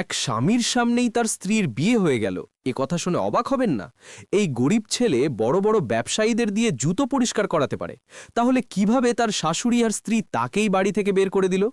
এক স্বামীর সামনেই তার স্ত্রীর বিয়ে হয়ে গেল। এ কথা শুনে অবাক হবেন না? এই গরিব ছেলে বড় বড় ব্যবসায়ীদের দিয়ে জুতো পরিষ্কার করাতে পারে। তাহলে কীভাবে তার শাশুড়ি আর স্ত্রী তাকেই বাড়ি থেকে বের করে দিল?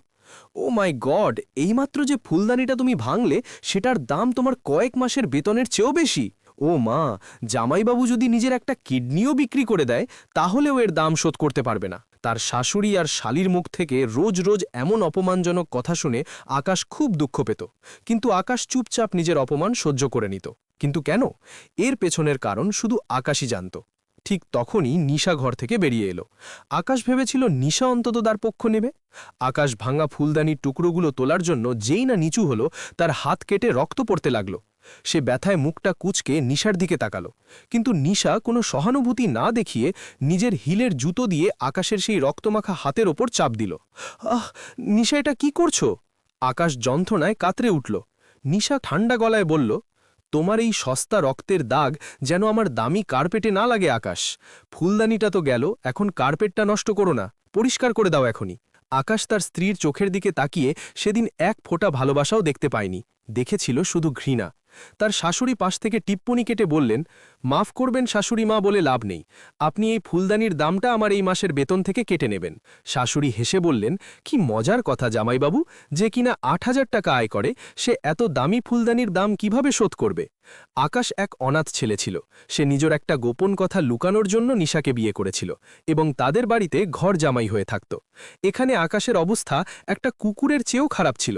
ও মাই গড, এইমাত্র যে ফুলদানিটা তুমি ভাঙলে, সেটার দাম তোমার কয়েক মাসের বেতনের চেয়েও বেশি। ও মা, জামাইবাবু যদি নিজের একটা কিডনিও বিক্রি করে দেয়, তাহলেও এর দাম শোধ করতে পারবে না। তার শাশুড়ি আর শালির মুখ থেকে রোজ রোজ এমন অপমানজনক কথা শুনে আকাশ খুব দুঃখ পেত। কিন্তু আকাশ চুপচাপ নিজের অপমান সহ্য করে নিত। কিন্তু কেন? এর পেছনের কারণ শুধু আকাশই জানত। ঠিক তখনই নিশা ঘর থেকে বেরিয়ে এলো। আকাশ ভেবেছিল নিশা অন্তত তার পক্ষ নেবে। আকাশ ভাঙা ফুলদানির টুকরোগুলো তোলার জন্য যেই না নিচু হলো, তার হাত কেটে রক্ত পড়তে লাগল। সে ব্যথায় মুখটা কুচকে নিশার দিকে তাকালো। কিন্তু নিশা কোনো সহানুভূতি না দেখিয়ে নিজের হিলের জুতো দিয়ে আকাশের সেই রক্তমাখা হাতের ওপর চাপ দিল। আহ, নিশা এটা কি করছ? আকাশ যন্ত্রণায় কাতরে উঠল। নিশা ঠান্ডা গলায় বলল, তোমার এই সস্তা রক্তের দাগ যেন আমার দামি কার্পেটে না লাগে আকাশ। ফুলদানিটা তো গেল, এখন কার্পেটটা নষ্ট করো না, পরিষ্কার করে দাও এখনই। আকাশ তার স্ত্রীর চোখের দিকে তাকিয়ে সেদিন এক ফোঁটা ভালোবাসাও দেখতে পায়নি। দেখেছিল শুধু ঘৃণা। তার শাশুড়ি পাশ থেকে টিপ্পনি কেটে বললেন, মাফ করবেন শাশুড়ি মা বলে লাভ নেই। আপনি এই ফুলদানির দামটা আমার এই মাসের বেতন থেকে কেটে নেবেন। শাশুড়ি হেসে বললেন, কি মজার কথা জামাইবাবু, যে কিনা আট হাজার টাকা আয় করে, সে এত দামি ফুলদানির দাম কীভাবে শোধ করবে? আকাশ এক অনাথ ছেলে ছিল। সে নিজের একটা গোপন কথা লুকানোর জন্য নিশাকে বিয়ে করেছিল এবং তাদের বাড়িতে ঘর জামাই হয়ে থাকত। এখানে আকাশের অবস্থা একটা কুকুরের চেয়েও খারাপ ছিল।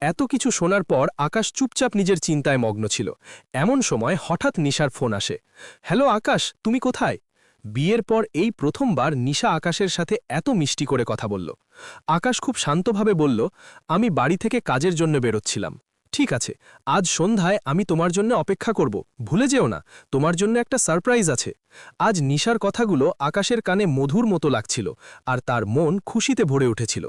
এত কিছু শোনার পর আকাশ চুপচাপ নিজের চিন্তায় মগ্ন ছিল। এমন সময় হঠাৎ নিশার ফোন আসে। হ্যালো, আকাশ, তুমি কোথায়? বিয়ের পর এই প্রথমবার নিশা আকাশের সাথে এত মিষ্টি করে কথা বলল। আকাশ খুব শান্তভাবে বলল, আমি বাড়ি থেকে কাজের জন্য বেরোচ্ছিলাম। ঠিক আছে, আজ সন্ধ্যায় আমি তোমার জন্য অপেক্ষা করব। ভুলে যেও না, তোমার জন্য একটা সারপ্রাইজ আছে। আজ নিশার কথাগুলো আকাশের কানে মধুর মতো লাগছিল, আর তার মন খুশিতে ভরে উঠেছিল।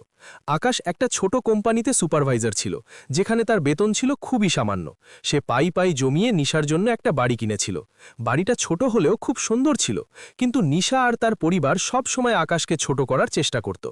আকাশ একটা ছোট কোম্পানিতে সুপারভাইজার ছিল, যেখানে তার বেতন ছিল খুবই সামান্য। সে পাই পাই জমিয়ে নিশার জন্য একটা বাড়ি কিনেছিল। বাড়িটা ছোট হলেও খুব সুন্দর ছিল, কিন্তু নিশা আর তার পরিবার সব সময় আকাশকে ছোট করার চেষ্টা করত।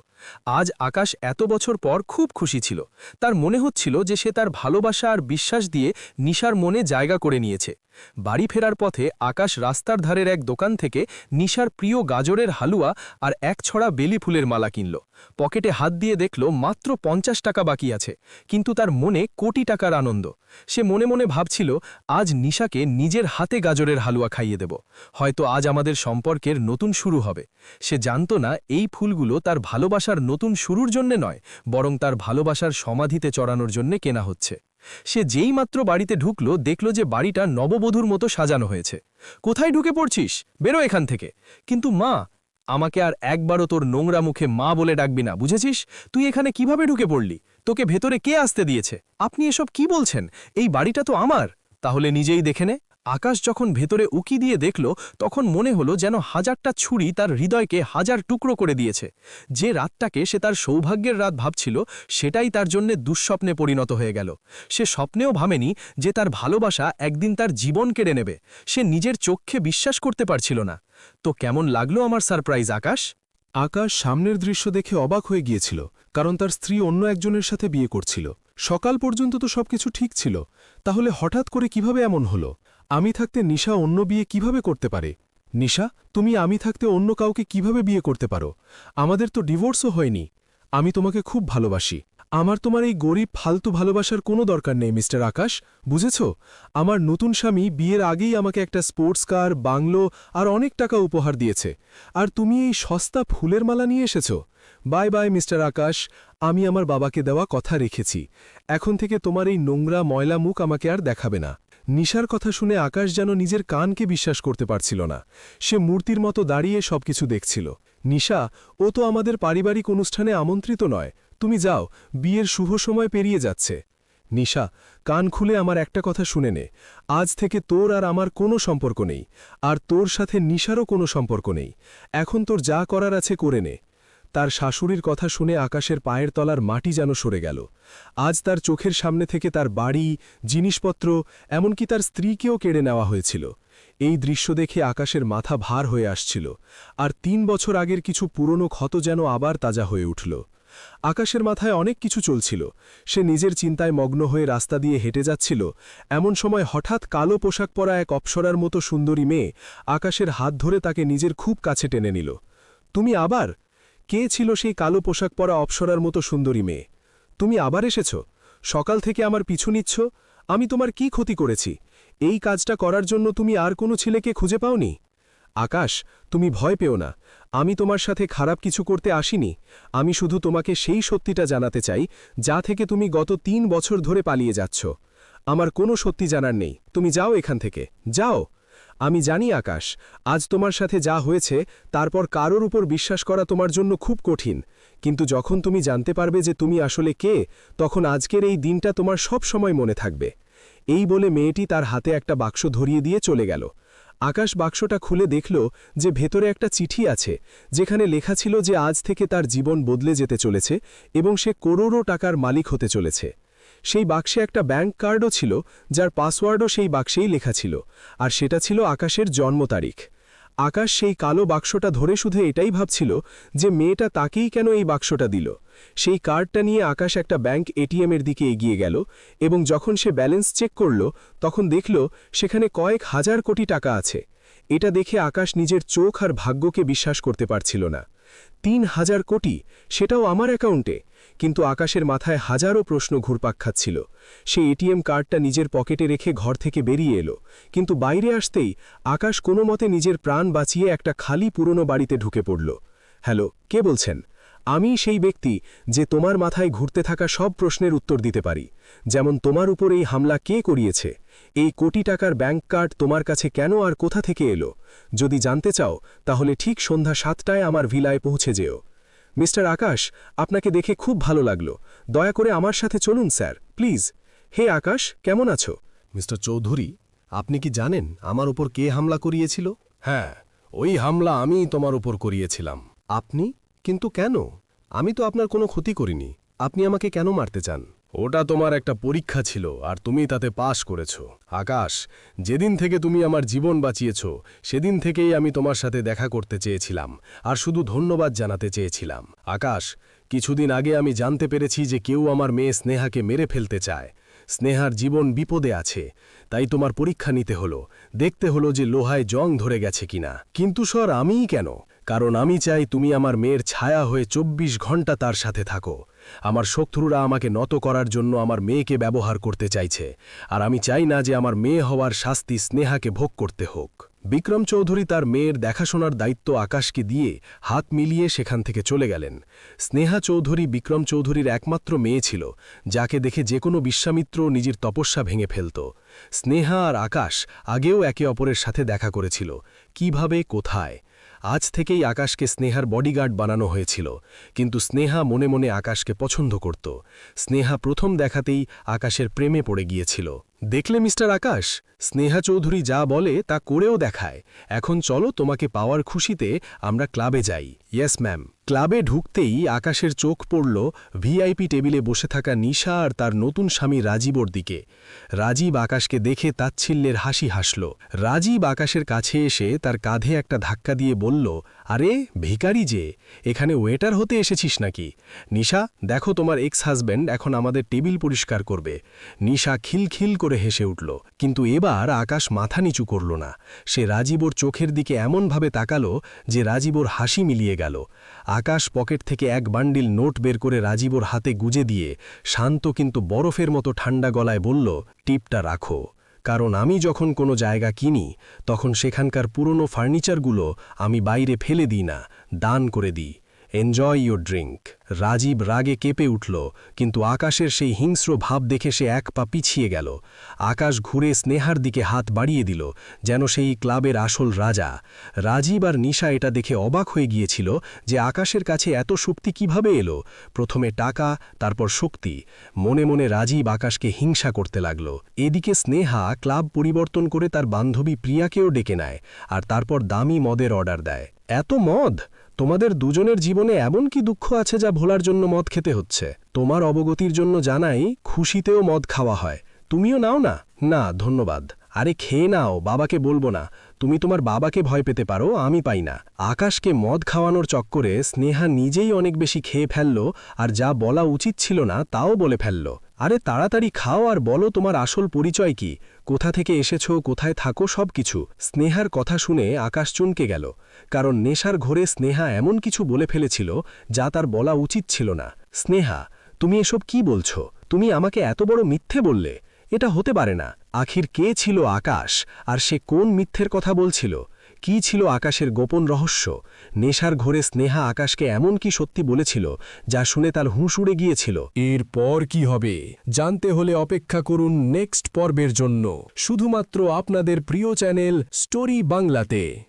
আজ আকাশ এত বছর পর খুব খুশি ছিল। তার মনে হচ্ছিল যে সে তার ভালোবাসা আর বিশ্বাস দিয়ে নিশার মনে জায়গা করে নিয়েছে। বাড়ি ফেরার পথে আকাশ রাস্তার ধারের এক দোকান থেকে নিশার প্রিয় গাজরের হালুয়া আর এক ছড়া বেলি ফুলের মালা কিনল। পকেটে হাত দিয়ে দেখল মাত্র পঞ্চাশ টাকা বাকি আছে, কিন্তু তার মনে কোটি টাকার আনন্দ। সে মনে মনে ভাবছিল, আজ নিশাকে নিজের হাতে গাজরের হালুয়া খাইয়ে দেব। হয়তো আজ আমাদের সম্পর্কের নতুন শুরু হবে। সে জানত না এই ফুলগুলো তার ভালোবাসার নতুন শুরুর জন্যে নয়, বরং তার ভালোবাসার সমাধিতে চড়ানোর জন্যে কেনা হচ্ছে। সে যেই মাত্র বাড়িতে ঢুকল, দেখল যে বাড়িটা নববধূর মতো সাজানো হয়েছে। কোথায় ঢুকে পড়ছিস? বেরো এখান থেকে। কিন্তু মা, আমাকে আর একবারও তোর নোংরা মুখে মা বলে ডাকবি না, বুঝেছিস? তুই এখানে কীভাবে ঢুকে পড়লি? তোকে ভেতরে কে আসতে দিয়েছে? আপনি এসব কি বলছেন? এই বাড়িটা তো আমার। তাহলে নিজেই দেখে নে। আকাশ যখন ভেতরে উকি দিয়ে দেখল, তখন মনে হলো যেন হাজারটা ছুরি তার হৃদয়কে হাজার টুকরো করে দিয়েছে। যে রাতটাকে সে তার সৌভাগ্যের রাত ভাবছিল, সেটাই তার জন্যে দুঃস্বপ্নে পরিণত হয়ে গেল। সে স্বপ্নেও ভাবেনি যে তার ভালোবাসা একদিন তার জীবন কেড়ে নেবে। সে নিজের চোখে বিশ্বাস করতে পারছিল না। তো কেমন লাগল আমার সারপ্রাইজ, আকাশ? আকাশ সামনের দৃশ্য দেখে অবাক হয়ে গিয়েছিল, কারণ তার স্ত্রী অন্য একজনের সাথে বিয়ে করছিল। সকাল পর্যন্ত তো সবকিছু ঠিক ছিল। তাহলে হঠাৎ করে কীভাবে এমন হলো? আমি থাকতে নিশা অন্য বিয়ে কীভাবে করতে পারে? নিশা, তুমি আমি থাকতে অন্য কাউকে কীভাবে বিয়ে করতে পারো? আমাদের তো ডিভোর্সও হয়নি। আমি তোমাকে খুব ভালোবাসি। আমার তোমার এই গরিব, ফালতু ভালোবাসার কোনো দরকার নেই, মিস্টার আকাশ। বুঝেছ? আমার নতুন স্বামী বিয়ের আগেই আমাকে একটা স্পোর্টস কার, বাংলো আর অনেক টাকা উপহার দিয়েছে। আর তুমি এই সস্তা ফুলের মালা নিয়ে এসেছ? Bye bye, mister Akash. আমি আমার বাবাকে দেওয়া কথা রেখেছি। এখন থেকে তোমার এই নোংরা ময়লা মুখ আমাকে আর দেখাবে না। নিশার কথা শুনে আকাশ যেন নিজের কানকে বিশ্বাস করতে পারছিল না। সে মূর্তির মতো দাঁড়িয়ে সবকিছু দেখছিল। নিশা, ও তো আমাদের পারিবারিক অনুষ্ঠানে আমন্ত্রিত নয়। তুমি যাও, বিয়ের শুভ সময় পেরিয়ে যাচ্ছে। নিশা, কান খুলে আমার একটা কথা শুনে নে। আজ থেকে তোর আর আমার কোনো সম্পর্ক নেই। আর তোর সাথে নিশারও কোনো সম্পর্ক নেই। এখন তোর যা করার আছে করে নে। তার শাশুড়ির কথা শুনে আকাশের পায়ের তলার মাটি যেন সরে গেল। আজ তার চোখের সামনে থেকে তার বাড়ি, জিনিসপত্র, এমনকি তার স্ত্রীকেও কেড়ে নেওয়া হয়েছিল। এই দৃশ্য দেখে আকাশের মাথা ভার হয়ে আসছিল, আর তিন বছর আগের কিছু পুরনো ক্ষত যেন আবার তাজা হয়ে উঠল। আকাশের মাথায় অনেক কিছু চলছিল। সে নিজের চিন্তায় মগ্ন হয়ে রাস্তা দিয়ে হেঁটে যাচ্ছিল। এমন সময় হঠাৎ কালো পোশাক পরা এক অপ্সরার মতো সুন্দরী মেয়ে আকাশের হাত ধরে তাকে নিজের খুব কাছে টেনে নিল। তুমি আবার? কে ছিল সেই কালো পোশাক পরা অপ্সরার মতো সুন্দরী মেয়ে? তুমি আবার এসেছ? সকাল থেকে আমার পিছু নিচ্ছ? আমি তোমার কি ক্ষতি করেছি? এই কাজটা করার জন্য তুমি আর কোনো ছেলেকে খুঁজে পাওনি? আকাশ, তুমি ভয় পেও না। আমি তোমার সাথে খারাপ কিছু করতে আসিনি। আমি শুধু তোমাকে সেই সত্যিটা জানাতে চাই, যা থেকে তুমি গত তিন বছর ধরে পালিয়ে যাচ্ছ। আমার কোনো সত্যি জানার নেই। তুমি যাও এখান থেকে। যাও! আমি জানি আকাশ, আজ তোমার সাথে যা হয়েছে, তারপর কারোর উপর বিশ্বাস করা তোমার জন্য খুব কঠিন। কিন্তু যখন তুমি জানতে পারবে যে তুমি আসলে কে, তখন আজকের এই দিনটা তোমার সব সময় মনে থাকবে। এই বলে মেয়েটি তার হাতে একটা বাক্স ধরিয়ে দিয়ে চলে গেল। আকাশ বাক্সটা খুলে দেখল যে ভেতরে একটা চিঠি আছে, যেখানে লেখা ছিল যে আজ থেকে তার জীবন বদলে যেতে চলেছে এবং সে করোড়ো টাকার মালিক হতে চলেছে। সেই বাক্সে একটা ব্যাংক কার্ডও ছিল, যার পাসওয়ার্ডও সেই বাক্সেই লেখা ছিল, আর সেটা ছিল আকাশের জন্ম তারিখ। আকাশ সেই কালো বাক্সটা ধরে শুধু এটাই ভাবছিল যে মেয়েটা তাকেই কেন এই বাক্সটা দিল। সেই কার্ডটা নিয়ে আকাশ একটা ব্যাংক এটিএমের দিকে এগিয়ে গেল এবং যখন সে ব্যালেন্স চেক করল, তখন দেখল সেখানে কয়েক হাজার কোটি টাকা আছে। এটা দেখে আকাশ নিজের চোখ আর ভাগ্যকে বিশ্বাস করতে পারছিল না। তিন হাজার কোটি? সেটাও আমার অ্যাকাউন্টে? কিন্তু আকাশের মাথায় হাজারো প্রশ্ন ঘুরপাক খাচ্ছিল। সে এটিএম কার্ডটা নিজের পকেটে রেখে ঘর থেকে বেরিয়ে এলো। কিন্তু বাইরে আসতেই আকাশ কোনো মতে নিজের প্রাণ বাঁচিয়ে একটা খালি পুরনো বাড়িতে ঢুকে পড়ল। হ্যালো, কে বলছেন? আমি সেই ব্যক্তি যে তোমার মাথায় ঘুরতে থাকা সব প্রশ্নের উত্তর দিতে পারি। যেমন তোমার উপর এই হামলা কে করিয়েছে? এই কোটি টাকার ব্যাংক কার্ড তোমার কাছে কেন আর কোথা থেকে এলো? যদি জানতে চাও, তাহলে ঠিক সন্ধ্যা সাতটায় আমার ভিলায় পৌঁছে যেও। মিস্টার আকাশ আপনাকে দেখে খুব ভালো লাগল। দয়া করে আমার সাথে চলুন স্যার। প্লিজ। হে আকাশ কেমন আছো? মিস্টার চৌধুরী আপনি কি জানেন আমার উপর কে হামলা করিয়েছিল? হ্যাঁ ওই হামলা আমি তোমার উপর করিয়েছিলাম। আপনি? কিন্তু কেন? আমি তো আপনার কোনো ক্ষতি করিনি। আপনি আমাকে কেন মারতে চান? ওটা তোমার একটা পরীক্ষা ছিল আর তুমি তাতে পাশ করেছ। আকাশ, যেদিন থেকে তুমি আমার জীবন বাঁচিয়েছ, সেদিন থেকেই আমি তোমার সাথে দেখা করতে চেয়েছিলাম আর শুধু ধন্যবাদ জানাতে চেয়েছিলাম। আকাশ, কিছুদিন আগে আমি জানতে পেরেছি যে কেউ আমার মেয়ে স্নেহাকে মেরে ফেলতে চায়। স্নেহার জীবন বিপদে আছে, তাই তোমার পরীক্ষা নিতে হলো, দেখতে হলো যে লোহায় জং ধরে গেছে কিনা। কিন্তু স্যার, আমিই কেন? কারণ আমি চাই তুমি আমার মেয়ের ছায়া হয়ে চব্বিশ ঘণ্টা তার সাথে থাকো। আমার শত্রুরা আমাকে নত করার জন্য আমার মেয়েকে ব্যবহার করতে চাইছে, আর আমি চাই না যে আমার মেয়ে হওয়ার শাস্তি স্নেহাকে ভোগ করতে হোক। বিক্রম চৌধুরী তার মেয়ের দেখাশোনার দায়িত্ব আকাশকে দিয়ে হাত মিলিয়ে সেখান থেকে চলে গেলেন। স্নেহা চৌধুরী বিক্রম চৌধুরীর একমাত্র মেয়ে ছিল, যাকে দেখে যে কোনো বিশ্বামিত্র নিজের তপস্যা ভেঙে ফেলত। স্নেহা আর আকাশ আগেও একে অপরের সাথে দেখা করেছিল। কীভাবে, কোথায়? আজ থেকেই আকাশকে স্নেহার বডিগার্ড বানানো হয়েছিল, কিন্তু স্নেহা মনে মনে আকাশকে পছন্দ করত। স্নেহা প্রথম দেখাতেই আকাশের প্রেমে পড়ে গিয়েছিল। দেখলে মিস্টার আকাশ? স্নেহা চৌধুরী যা বলে তা করেও দেখায়। এখন চলো তোমাকে পাওয়ার খুশিতে আমরা ক্লাবে যাই। ইয়েস ম্যাম ক্লাবে ঢুকতেই আকাশের চোখ পড়ল ভিআইপি টেবিলে বসে থাকা নিশা আর তার নতুন স্বামী রাজীবর দিকে। রাজীব আকাশকে দেখে তাচ্ছিল্যের হাসি হাসল। রাজীব আকাশের কাছে এসে তার কাঁধে একটা ধাক্কা দিয়ে বলল, আরে ভিকারি যে, এখানে ওয়েটার হতে এসেছিস নাকি? নিশা, দেখো তোমার এক্স হাজব্যান্ড এখন আমাদের টেবিল পরিষ্কার করবে। নিশা খিলখিল করে হেসে উঠল, কিন্তু এবার আকাশ মাথা নিচু করল না। সে রাজীবর চোখের দিকে এমনভাবে তাকালো যে রাজীবর হাসি মিলিয়ে গেল। আকাশ পকেট থেকে এক বান্ডিল নোট বের করে রাজীবর হাতে গুজে দিয়ে শান্ত কিন্তু বরফের মতো ঠান্ডা গলায় বলল, টিপটা রাখো। কারণ আমি যখন কোনো জায়গা কিনি, তখন সেখানকার পুরনো ফার্নিচারগুলো আমি বাইরে ফেলে দিই না, দান করে দিই। এনজয় ইয়োর ড্রিঙ্ক রাজীব রাগে কেঁপে উঠল, কিন্তু আকাশের সেই হিংস্র ভাব দেখে সে এক পা পিছিয়ে গেল। আকাশ ঘুরে স্নেহার দিকে হাত বাড়িয়ে দিল, যেন সেই ক্লাবের আসল রাজা। রাজীব আর নিশা এটা দেখে অবাক হয়ে গিয়েছিল যে আকাশের কাছে এত শক্তি কীভাবে এলো। প্রথমে টাকা, তারপর শক্তি। মনে মনে রাজীব আকাশকে হিংসা করতে লাগল। এদিকে স্নেহা ক্লাব পরিবর্তন করে তার বান্ধবী প্রিয়াকেও ডেকে নেয়, আর তারপর দামি মদের অর্ডার দেয়। এত মদ? তোমাদের দুজনের জীবনে এমন কি দুঃখ আছে যা ভোলার জন্য মদ খেতে হচ্ছে? তোমার অবগতির জন্য জানাই খুশিতেও মদ খাওয়া হয়। তুমিও নাও না? না, ধন্যবাদ। আরে খেয়ে নাও, বাবাকে বলব না। তুমি তোমার বাবাকে ভয় পেতে পারো, আমি পাই না। আকাশকে মদ খাওয়ানোর চক্করে স্নেহা নিজেই অনেক বেশি খেয়ে ফেলল, আর যা বলা উচিত ছিল না, তাও বলে ফেলল। আরে তাড়াতাড়ি খাও আর বলো তোমার আসল পরিচয় কি। কোথা থেকে এসেছ, কোথায় থাকো সব কিছু স্নেহার কথা শুনে আকাশ চুনকে গেল, কারণ নেশার ঘোরে স্নেহা এমন কিছু বলে ফেলেছিল যা তার বলা উচিত ছিল না। স্নেহা, তুমি এসব কি বলছো? তুমি আমাকে এত বড় মিথ্যে বললে? এটা হতে পারে না। আখির কে ছিল আকাশ? আর সে কোন মিথ্যের কথা বলছিল? কি ছিল আকাশের গোপন রহস্য? নেশার ঘরে স্নেহা আকাশকে এমন কি সত্যি বলেছিল, যা শুনে তার হুঁশ উড়ে গিয়েছিল? এরপর কি হবে? জানতে হলে অপেক্ষা করুন নেক্সট পর্বের জন্য। শুধুমাত্র আপনাদের প্রিয় চ্যানেল স্টোরি বাংলাতে।